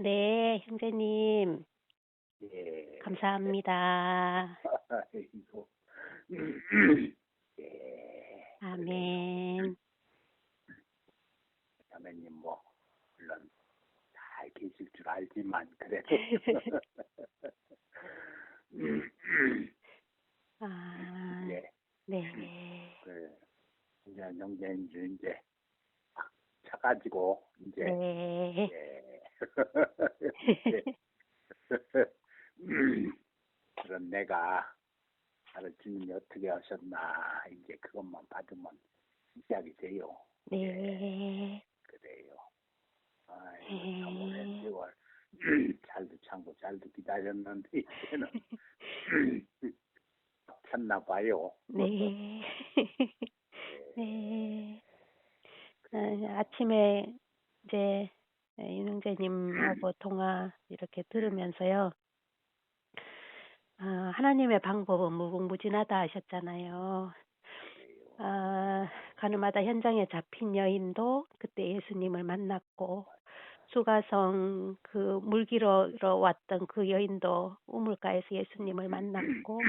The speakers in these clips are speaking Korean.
네, 형제님, 예. 감사합니다. 아이고. 예. 아멘. 자매님 뭐 물론 잘 계실 줄 알지만 그래도 아, 예. 네. 그 이제 영재인 이제 막 차가지고 이제 네. 예. 그런 내가 나를 주님이 어떻게 하셨나 이제 그것만 받으면 시작이 돼요. 네. 그래요. 아이고 네. 참 오랜 세월 잘도 참고 잘도 기다렸는데 이제는 쳤나 봐요. 네. 네. 아, 아침에 이제 윤 형제님하고 통화 이렇게 들으면서요. 아, 하나님의 방법은 무궁무진하다 하셨잖아요. 아, 가늠하다 현장에 잡힌 여인도 그때 예수님을 만났고 수가성 그 물기러 왔던 그 여인도 우물가에서 예수님을 만났고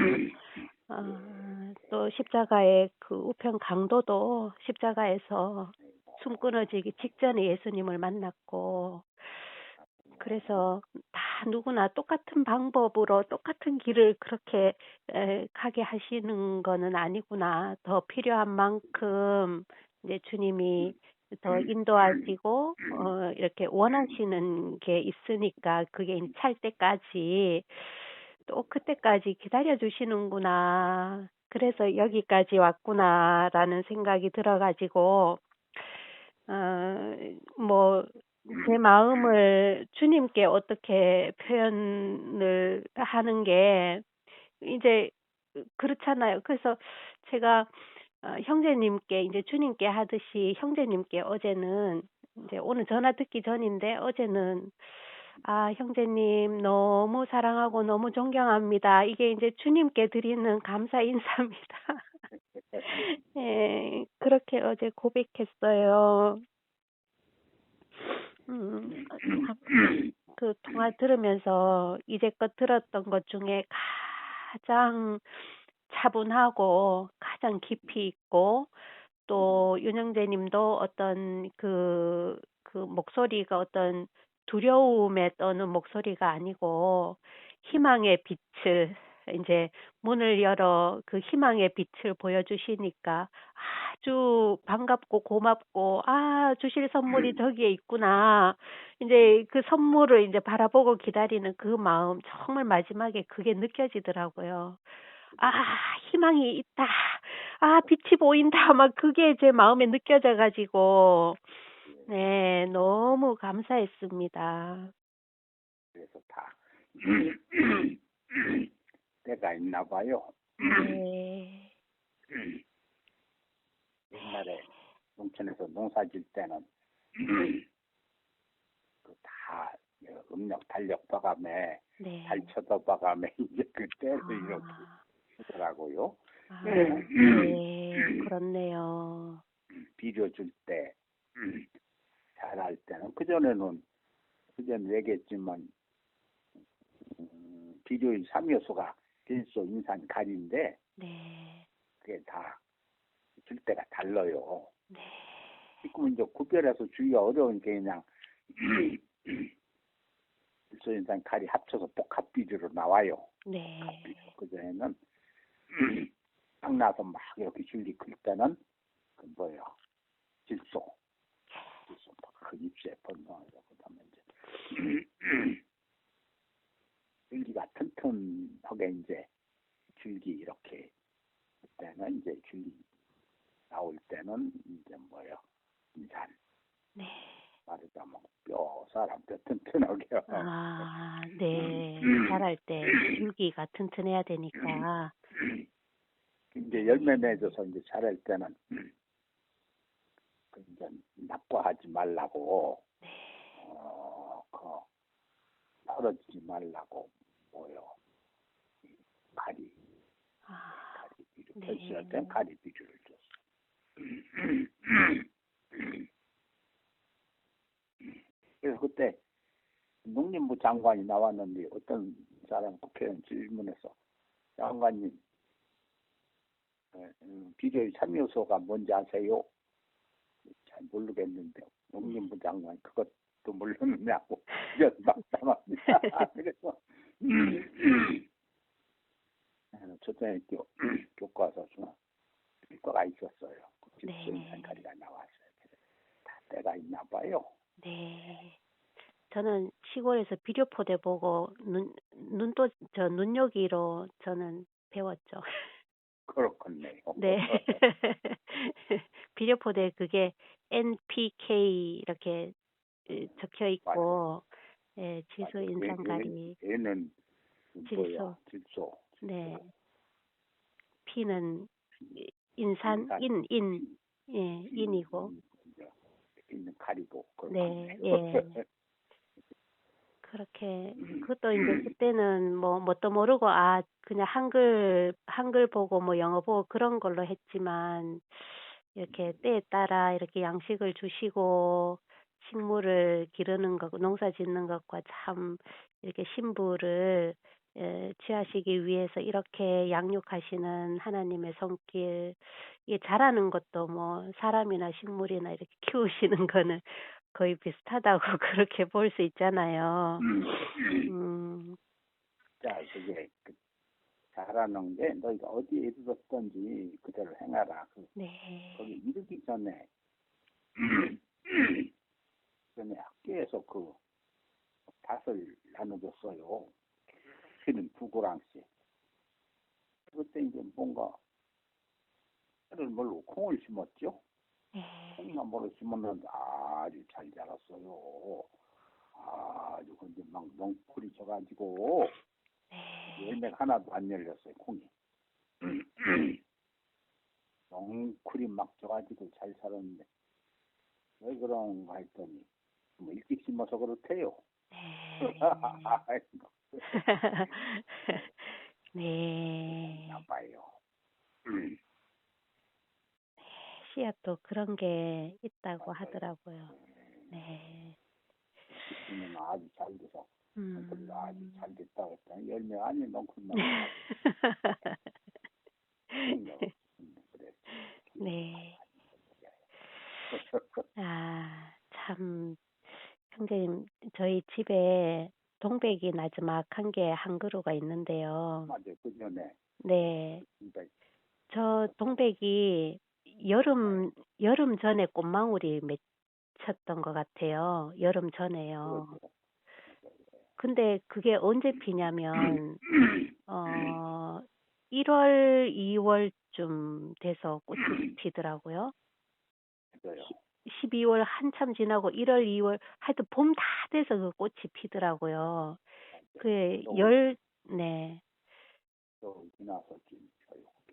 아, 또 십자가의 그 우편 강도도 십자가에서 숨 끊어지기 직전에 예수님을 만났고 그래서 다 누구나 똑같은 방법으로 똑같은 길을 그렇게 에, 가게 하시는 거는 아니구나. 더 필요한 만큼 이제 주님이 더 인도하시고 어, 이렇게 원하시는 게 있으니까 그게 찰 때까지 또 그때까지 기다려 주시는구나. 그래서 여기까지 왔구나라는 생각이 들어가지고 어, 뭐, 제 마음을 주님께 어떻게 표현을 하는 게, 이제, 그렇잖아요. 그래서 제가, 어, 형제님께, 이제 주님께 하듯이 형제님께 어제는, 이제 오늘 전화 듣기 전인데, 어제는, 아, 형제님, 너무 사랑하고 너무 존경합니다. 이게 이제 주님께 드리는 감사 인사입니다. 예, 그렇게 어제 고백했어요. 음, 그 통화 들으면서 이제껏 들었던 것 중에 가장 차분하고 가장 깊이 있고 또 윤영재 님도 어떤 그, 그 목소리가 어떤 두려움에 떠는 목소리가 아니고 희망의 빛을 이제 문을 열어 그 희망의 빛을 보여주시니까 아 주 반갑고 고맙고 아 주실 선물이 저기에 있구나 이제 그 선물을 이제 바라보고 기다리는 그 마음 정말 마지막에 그게 느껴지더라고요. 아 희망이 있다. 아 빛이 보인다. 막 그게 제 마음에 느껴져 가지고 네 너무 감사했습니다. 그래서 다 때가 있나 봐요. 네. 옛날에 농촌에서 농사 질 때는 그다 음력 달력 봐가며 네. 달 쳐다봐가며 이제 그때도 이렇게 아, 하더라고요. 아, 네, 그렇네요. 비벼줄 때 잘할 때는 그 전에는 그 전에 얘기했지만 음, 비료의 삼요소가 질소, 인산, 가리인데 네, 그게 다 줄 때가 달라요. 네, 지금 이제 구별해서 주기가 어려우니까 그냥 질소, 인산, 가리 합쳐서 복합 비료로 나와요. 네, 그 전에는 딱 나서 막 이렇게 줄기 클 때는 그 뭐예요? 질소. 질소 그 잎새 번성하고 그다음에 이제 줄기가 튼튼하게 이제 줄기 이렇게 그때는 이제 줄기 나올 때는 이제 뭐예요 인산 네. 말하자면 뼈 사람 뼈 튼튼하게 아, 네. 자랄 때 줄기가 튼튼해야 되니까. 이제 열매 맺어서 이제 자랄 때는 그 이제 낙과하지 말라고 네, 어, 그 떨어지지 말라고 뭐요 가리 아, 가리 비료 네. 설치할 땐 가리 비료를 줬어. 그래서 그때 농림부 장관이 나왔는데 어떤 사람 국회의원 질문해서 장관님 에, 음, 비료의 참요소가 뭔지 아세요? 잘 모르겠는데 농림부 장관 그것도 모르느냐고 연박당합니다. 그래서 초등학교 교과서 중학 교과가 있었어요. 네. 집수인상가리가 나왔어요. 그래서 다 때가 있나 봐요. 네. 저는 시골에서 비료포대 보고 눈, 눈도, 저 눈요기로 저는 배웠죠. 그렇겠네요. 네. 비료포대 그게 NPK 이렇게 에, 적혀 있고, 예, 맞아요. 인상가리, 얘- 얘는 뭐야? 질소. 네. P는 인산. 인, 인, 예, 인이고, 있는 가리고. 네. 예. 그렇게 그것도 이제 그때는 뭐 뭣도 모르고 아 그냥 한글 한글 보고 뭐 영어 보고 그런 걸로 했지만 이렇게 때에 따라 이렇게 양식을 주시고 식물을 기르는 것 농사 짓는 것과 참 이렇게 신부를 에, 취하시기 위해서 이렇게 양육하시는 하나님의 손길 이게 자라는 것도 뭐 사람이나 식물이나 이렇게 키우시는 거는 거의 비슷하다고 그렇게 볼 수 있잖아요. 음, 자, 그게 그 잘하는 게 너희가 어디에 이르렀던지 그대로 행하라. 그 네. 거기 이르기 전에 전에 학교에서 그 밭을 나눠줬어요. 두 고랑씩. 그때 이제 뭔가 를 뭘로 콩을 심었죠. 네. 콩나무를 심었는데 아주 잘 자랐어요. 아주 근데 막 넝쿨이 져가지고 네. 열매가 하나도 안 열렸어요, 콩이. 넝쿨이 막 져가지고 잘 살았는데, 왜 그런가 했더니, 뭐 일찍 심어서 그렇대요. 네. 아이고, 네. 나빠요. 씨앗도 그런 게 있다고 하더라고요. 네. 지금은 아주 잘 돼서, 음. 아주 잘 됐다고 했더니, 열매가 아니 넝쿨만 그래. 네. 아, 참, 형제님, 저희 집에 동백이 나지막한 게 한 그루가 있는데요. 맞아요. 그 전에, 네. 진짜 저 동백이 여름, 여름 전에 꽃망울이 맺혔던 것 같아요. 여름 전에요. 그렇죠. 근데 그게 언제 피냐면, 어, 1월, 2월쯤 돼서 꽃이 피더라고요. 맞아요. 12월 한참 지나고 1월, 2월, 하여튼 봄 다 돼서 그 꽃이 피더라고요. 그 또- 열, 네. 또 지나서.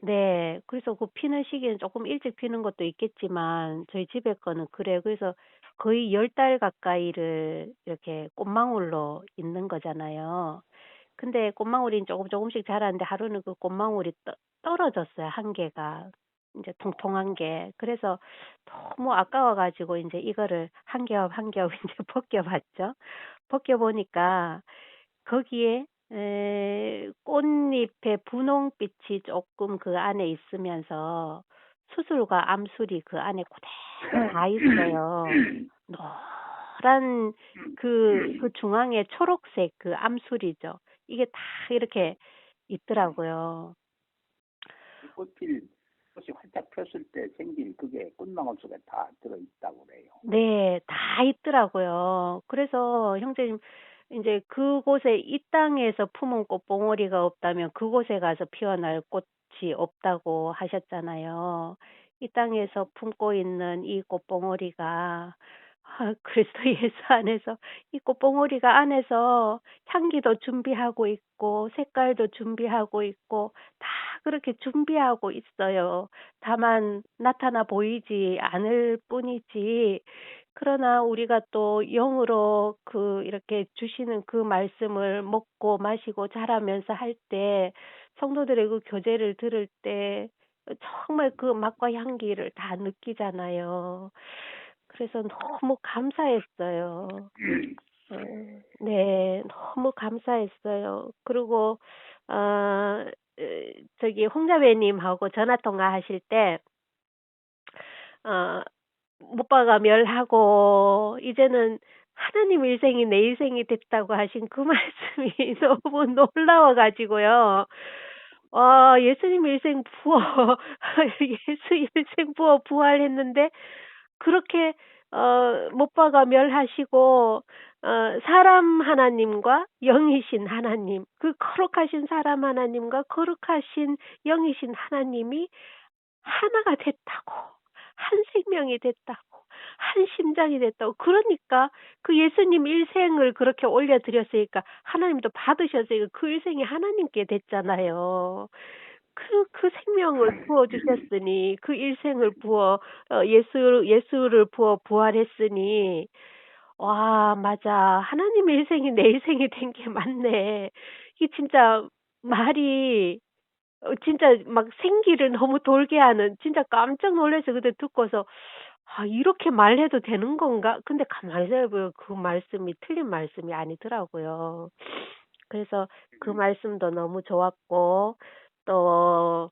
네. 그래서 그 피는 시기는 조금 일찍 피는 것도 있겠지만, 저희 집에 거는 그래요. 그래서 거의 열 달 가까이를 이렇게 꽃망울로 있는 거잖아요. 근데 꽃망울이 조금 조금씩 자랐는데 하루는 그 꽃망울이 떠, 떨어졌어요. 한 개가. 이제 통통한 게. 그래서 너무 아까워 가지고 이제 이거를 한 겹 한 겹 이제 벗겨 봤죠. 벗겨 보니까 거기에 에, 꽃잎의 분홍빛이 조금 그 안에 있으면서 수술과 암술이 그 안에 그대로 다 있어요. 노란 그, 그 중앙에 초록색 그 암술이죠. 이게 다 이렇게 있더라고요. 이 꽃필 꽃이 활짝 폈을 때 생길 그게 꽃망울 속에 다 들어 있다고 그래요. 네, 다 있더라고요. 그래서 형제님, 이제 그곳에 이 땅에서 품은 꽃봉오리가 없다면 그곳에 가서 피어날 꽃이 없다고 하셨잖아요. 이 땅에서 품고 있는 이 꽃봉오리가 아, 그리스도 예수 안에서 이 꽃봉오리가 안에서 향기도 준비하고 있고 색깔도 준비하고 있고 다 그렇게 준비하고 있어요. 다만 나타나 보이지 않을 뿐이지. 그러나 우리가 또 영으로 그 이렇게 주시는 그 말씀을 먹고 마시고 자라면서 할 때 성도들의 그 교제를 들을 때 정말 그 맛과 향기를 다 느끼잖아요. 그래서 너무 감사했어요. 네. 네. 감사했어요. 그리고 어으 저기 홍자매님하고 전화 통화하실 때어 "못빠가 멸하고 이제는 하나님 일생이 내 일생이 됐다."고 하신 그 말씀이 너무 놀라워 가지고요. 와 예수님 일생 부어 예수 일생 부어 부활했는데 그렇게 어 못빠가 멸하시고 어 사람 하나님과 영이신 하나님 그 거룩하신 사람 하나님과 거룩하신 영이신 하나님이 하나가 됐다고. 한 생명이 됐다고. 한 심장이 됐다고. 그러니까 그 예수님 일생을 그렇게 올려 드렸으니까 하나님도 받으셨으니까 그 일생이 하나님께 됐잖아요. 그 그 생명을 부어 주셨으니 그 일생을 부어 어 예수 예수를 부어 부활했으니 와 맞아. 하나님의 일생이 내 일생이 된 게 맞네. 이게 진짜 말이 어 진짜 막 생기를 너무 돌게 하는 진짜 깜짝 놀라서 그때 듣고서 '아 이렇게 말해도 되는 건가?' 근데 가만히 생각해 보면 그 말씀이 틀린 말씀이 아니더라고요. 그래서 그 음. 말씀도 너무 좋았고 또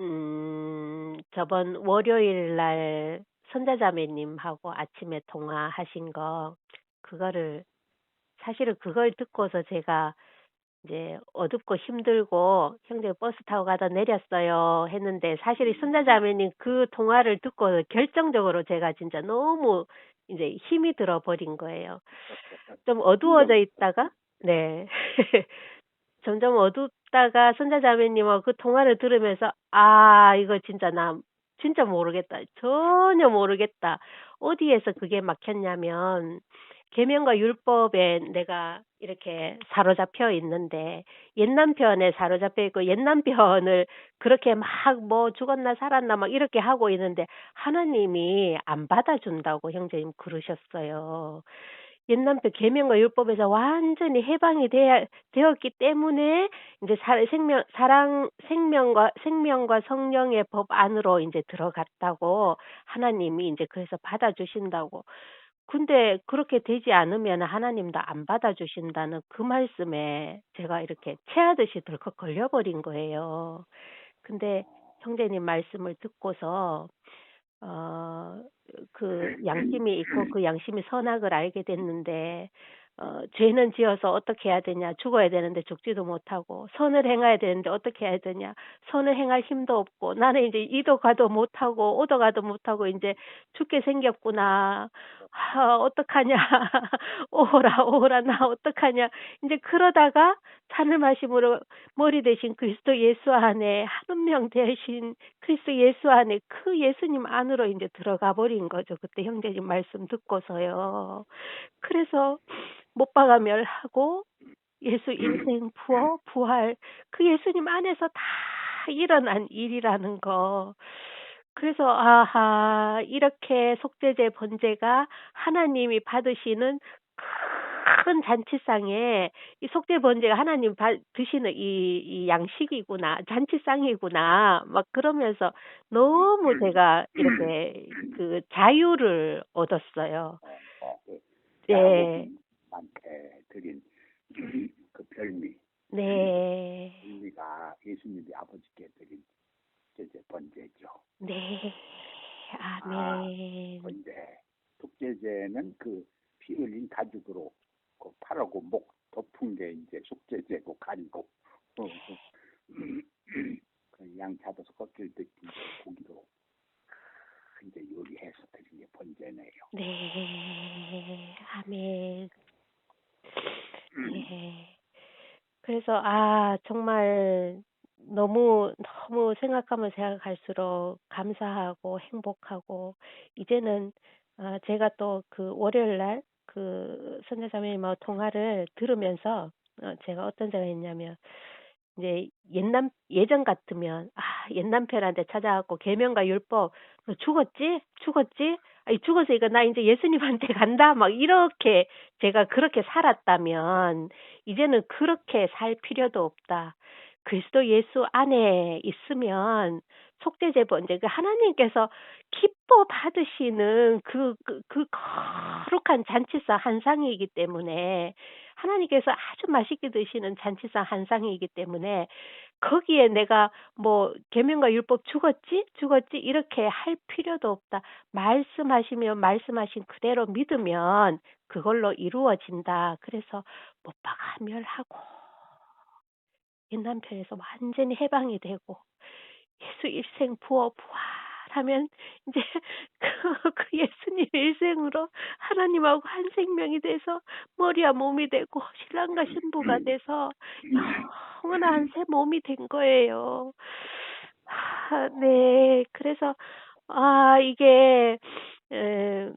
음 저번 월요일 날 선자자매님하고 아침에 통화하신 거 그거를 사실은 그걸 듣고서 제가 이제 어둡고 힘들고 "형제 버스 타고 가다 내렸어요." 했는데 사실 이 선자자매님 그 통화를 듣고 결정적으로 제가 진짜 너무 인제 힘이 들어 버린 거예요. 좀 어두워져 있다가 네. 점점 어둡다가 선자자매님하고 그 통화를 들으면서 '아 이거 진짜 나 진짜 모르겠다. 전혀 모르겠다.' 어디에서 그게 막혔냐면 계명과 율법에 내가 이렇게 사로잡혀 있는데 옛 남편에 사로잡혀 있고 옛 남편을 그렇게 막 뭐 "죽었나 살았나." 막 이렇게 하고 있는데 하나님이 안 받아준다고 형제님 그러셨어요. 옛 남편 계명과 율법에서 완전히 해방이 되었기 때문에 인제 사 생명 사랑 생명과 생명과 성령의 법 안으로 인제 들어갔다고 하나님이 인제 그래서 받아 주신다고. 근데 그렇게 되지 않으면 하나님도 안 받아주신다는 그 말씀에 제가 이렇게 체하듯이 덜컥 걸려 버린 거예요. 근데 형제님 말씀을 듣고서 어 그 양심이 있고 그 양심이 선악을 알게 됐는데 어 죄는 지어서 어떻게 해야 되냐. 죽어야 되는데 죽지도 못하고 선을 행해야 되는데 어떻게 해야 되냐. 선을 행할 힘도 없고 나는 이제 이도 가도 못하고 오도 가도 못하고 인제 죽게 생겼구나. 아 어떡하냐. 오호라, 오호라 나 어떡하냐. 인제 그러다가 잔을 마심으로 머리 대신 그리스도 예수 안에 한 운명 되신 그리스도 예수 안에 그 예수님 안으로 인제 들어가 버린 거죠 그때 형제님 말씀 듣고서요. 그래서 못박아 멸하고 예수 일생 부어 부활 그 예수님 안에서 다 일어난 일이라는 거. 그래서 '아하 이렇게 속죄제 번제가 하나님이 받으시는 큰 잔치상에 이 속죄 번제가 하나님 받 드시는 이 이 양식이구나. 잔치상이구나.' 막 그러면서 너무 제가 이렇게 그 자유를 얻었어요. 어그 네. 드린 그 별미. 네. 별미가 예수님이 아버지께 드린 속죄제 번제죠. 네. 아 아멘. 번제. 속죄제는 그 피 흘린 가죽으로 그 팔하고 목 덮은 게 인제 속죄제고 가리고 어 그양 잡아서 껍질 벗긴 고기로 인제 요리해서 드린 게 번제네요. 네. 아멘. 네. 그래서 아 정말 너무, 너무 생각하면 생각할수록 감사하고 행복하고 이제는 아 제가 또 그 월요일 날 그 선교사님하고 통화를 들으면서 어 제가 어떤 생각했냐면 인제 옛남 예전 같으면 '아 옛 남편한테 찾아 갖고 계명과 율법 "너 죽었지? 죽었지? 아이 죽었으니까 나 인제 예수님한테 간다." 막 이렇게 제가 그렇게 살았다면 이제는 그렇게 살 필요도 없다. 그리스도 예수 안에 있으면 속죄제 번제 그 하나님께서 기뻐 받으시는 그그 그 거룩한 잔치상 한 상이기 때문에 하나님께서 아주 맛있게 드시는 잔치상 한 상이기 때문에 거기에 내가 뭐 계명과 율법 죽었지 죽었지 이렇게 할 필요도 없다. 말씀하시면 말씀하신 그대로 믿으면 그걸로 이루어진다. 그래서 못 박아 멸하고 옛남편에서 완전히 해방이 되고 예수 일생 부어 부활하면 이제 그, 그 예수님 일생으로 하나님하고 한 생명이 돼서 머리와 몸이 되고 신랑과 신부가 돼서 영원한 새 몸이 된 거예요. 아, 네, 그래서 아 이게 에,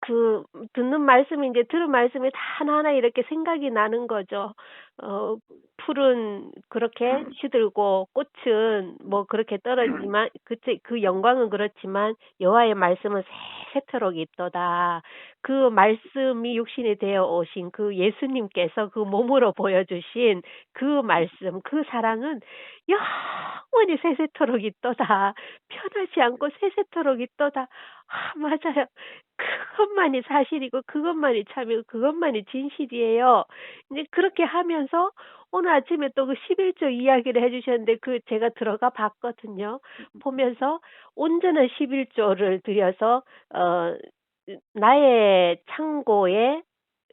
그 듣는 말씀이 이제 들은 말씀이 다 하나하나 이렇게 생각이 나는 거죠. 어 풀은 그렇게 시들고 꽃은 뭐 그렇게 떨어지만 그치 그 영광은 그렇지만 여호와의 말씀은 새새토록 있도다. 그 말씀이 육신이 되어 오신 그 예수님께서 그 몸으로 보여주신 그 말씀 그 사랑은 영원히 새새토록 있도다. 편하지 않고 새새토록 있도다. 아, 맞아요. 그것만이 사실이고 그것만이 참이고 그것만이 진실이에요. 이제 그렇게 하면서 오늘 아침에 또 그 11조 이야기를 해주셨는데 그 제가 들어가 봤거든요. 보면서 온전한 11조를 들여서 어 나의 창고에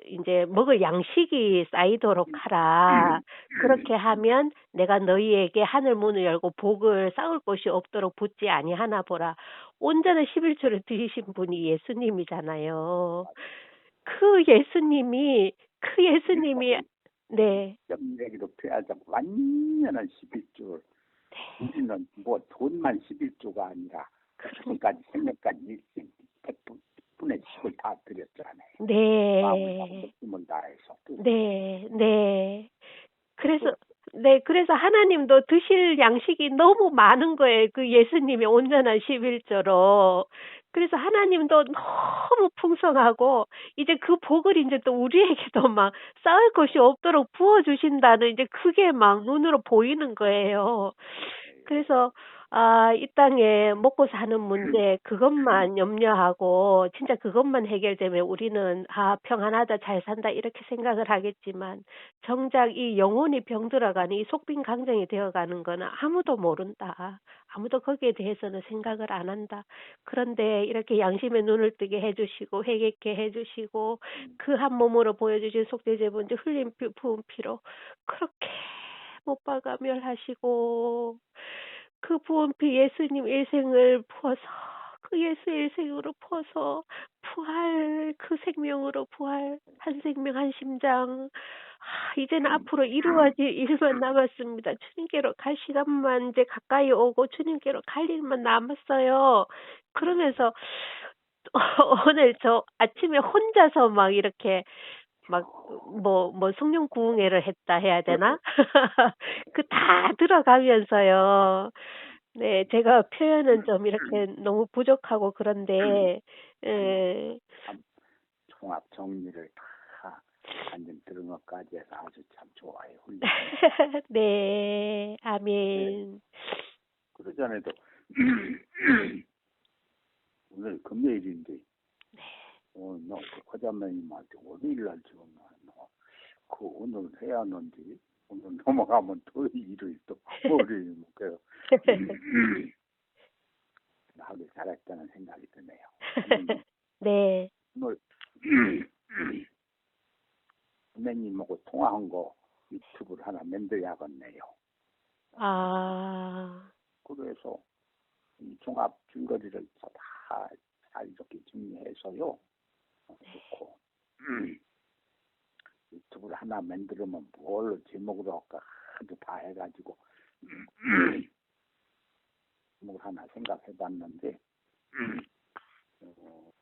이제 먹을 양식이 쌓이도록 하라. 그렇게 하면 내가 너희에게 하늘 문을 열고 복을 쌓을 곳이 없도록 붙지 아니하나 보라. 온전한 11조를 드리신 분이 예수님이잖아요. 그 예수님이 그 예수님이 네. 점내기도 표하자 완전한 11조. 우리는 뭐 돈만 11조가 아니라 그까지 생명까지 일생 100분의 10을 다 드렸잖아요. 마음을 네. 힘을 다해서. 네. 네. 그래서 네, 그래서 하나님도 드실 양식이 너무 많은 거예요. 그 예수님의 온전한 11조로. 그래서 하나님도 너무 풍성하고 이제 그 복을 이제 또 우리에게도 막 쌓을 것이 없도록 부어 주신다는 이제 그게 막 눈으로 보이는 거예요. 그래서 아, 이 땅에 먹고 사는 문제 그것만 염려하고 진짜 그것만 해결되면 우리는 아, 평안하다 잘 산다 이렇게 생각을 하겠지만 정작 이 영혼이 병들어가는 이 속빈 강정이 되어가는 거는 아무도 모른다. 아무도 거기에 대해서는 생각을 안 한다. 그런데 이렇게 양심의 눈을 뜨게 해주시고 회개케 해주시고 그 한 몸으로 보여주신 속죄제분 이제 흘린 피, 부은 피로 그렇게 못 박아 멸하시고 그 부은 피 예수님 일생을 부어서 그 예수 일생으로 부어서 부활 그 생명으로 부활 한 생명 한 심장 아, 이제는 앞으로 이루어질 일만 남았습니다. 주님께로 갈 시간만 이제 가까이 오고 주님께로 갈 일만 남았어요. 그러면서 오늘 저 아침에 혼자서 막 이렇게 막뭐뭐 성령 구응회를 했다 해야 되나? 그 다 들어가면서요. 네, 제가 표현은 좀 이렇게 너무 부족하고 그런데 예. 종합 정리를 다 완전 들은 것까지 해서 아주 참 좋아요. 훌륭. 네. 아멘. 그러자네도 오늘 금요일인데 네. 어, 너그 과자매님한테 월요일 날 지금 너그 오늘 해야 하는데 오늘 넘어가면 토요일을 또 월요일 못해요. 하길 잘했다는 생각이 드네요. 네. 오늘 선생님하고 통화한 거 유튜브를 하나 만들어야겠네요. 아. 그래서 이 종합 줄거리를 다잘 이렇게 정리해서요. 어, 놓고 유튜브를 하나 만들면 뭘로 제목으로 할까 하도 다 해가지고 제목을 하나 생각해봤는데 어,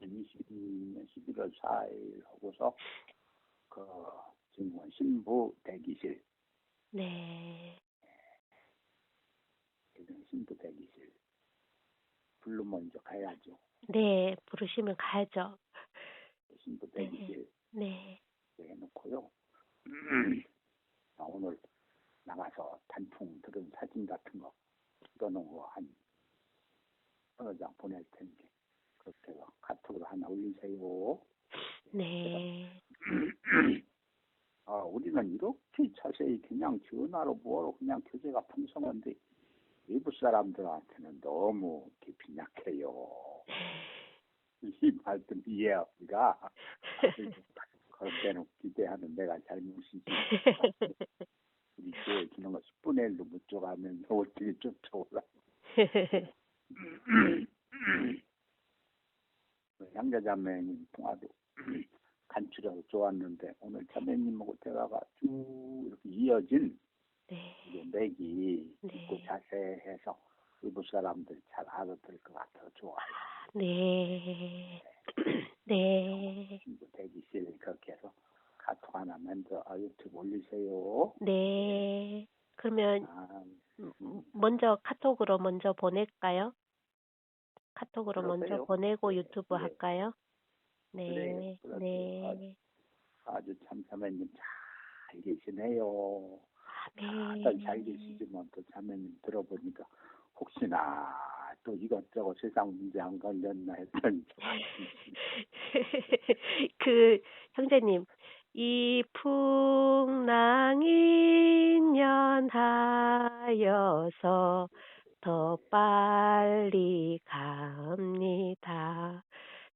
22년 11월 4일 하고서 그 증원 신부 대기실 네. 신부 대기실 이제 가야죠. 네. 부르시면 가야죠. 신부 대기실 네. 해놓고요. 아, 오늘 나가서 단풍 들은 사진 같은 거 찍어놓은 거한 서너 장 보낼 텐데 그렇게 해서 카톡으로 하나 올리세요. 네. 우리는 이렇게 자세히 그냥 전화로 뭐로 그냥 교제가 풍성한데 외부 사람들한테는 너무 깊이 약해요. 이 말씀 이해합니다. 그럴 때는 기대하는 내가 잘못이지. 우리 교회 거 10분의 1도 못 줘가면서 어떻게 쫓아올라. 양자자매님 통화도 간추려서 좋았는데 오늘 자매님하고 대화가 쭉 이렇게 이어진 네. 이게 맥이 네. 있고 자세해서 일부 사람들이 잘 알아들을 것 같아서 좋아요. 네. 네. 친구 대기실 그렇게 해서 카톡 하나 만들어 아, 유튜브 올리세요. 네. 그러면 아, 음, 먼저 카톡으로 먼저 보낼까요? 카톡으로 먼저 그러세요. 보내고 네, 유튜브 네. 할까요? 그래요, 네. 그러세요. 네. 아주 참 자매님 잘 계시네요. 아, 다들 잘 네. 계시지만 또 자매님 들어보니까 혹시나 또 이것저것 세상 문제 안 걸렸나 했더니 그 형제님 이 풍랑인 년하여서 더 빨리 갑니다.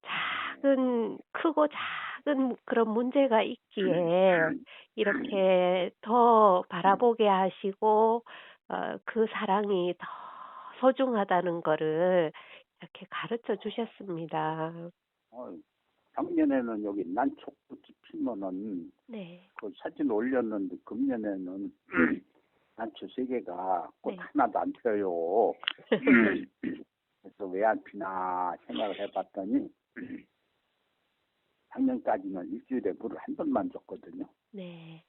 작은 크고 작은 그런 문제가 있기에 이렇게 더 바라보게 하시고 어, 그 사랑이 더 소중하다는 거를 이렇게 가르쳐 주셨습니다. 어, 작년에는 여기 난촉꽃이 피면은 네. 그 사진 올렸는데 금년에는 난초 세 개가 꽃 네. 하나도 안 펴요. 그래서 왜 안 피나 생각을 해봤더니 작년까지는 일주일에 물을 한 번만 줬거든요. 네.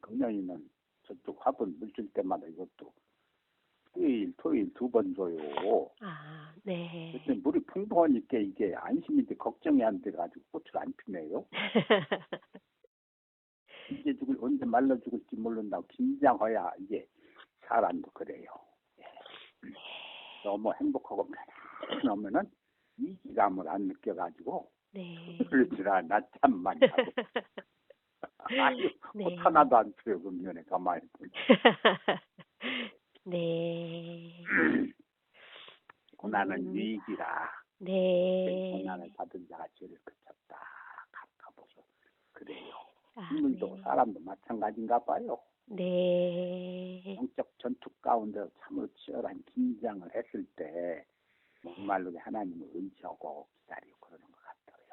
금년에는 저쪽 화분 물 줄 때마다 이것도 토요일 토요일 두 번 줘요. 아, 네. 그때 물이 풍부하니까 이게 안심인데 걱정이 안 돼가지고 꽃을 안 피네요. 이제 죽을 언제 말라 죽을지 모른다고 긴장해야 이게 사람도 그래요. 예. 너무 행복하고 편하면은 이기감을 안 느껴가지고 네. 그러지라 낮잠 많이 하고 아유 네. 꽃 하나도 안 피요 금년에 가만히 보니 네. 고난은 음. 유익이라 네. 고난을 받은 자가 죄를 그쳤다 갚아보소 그래요 아, 인물도 네. 사람도 마찬가지인가 봐요 네. 영적 전투 가운데 참으로 치열한 긴장을 했을 때 정말로 하나님을 의지하고 기다리고 그러는 것 같아요.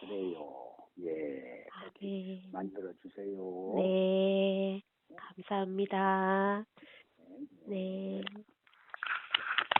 그래요. 예. 아, 네. 만들어 주세요. 네. 감사합니다.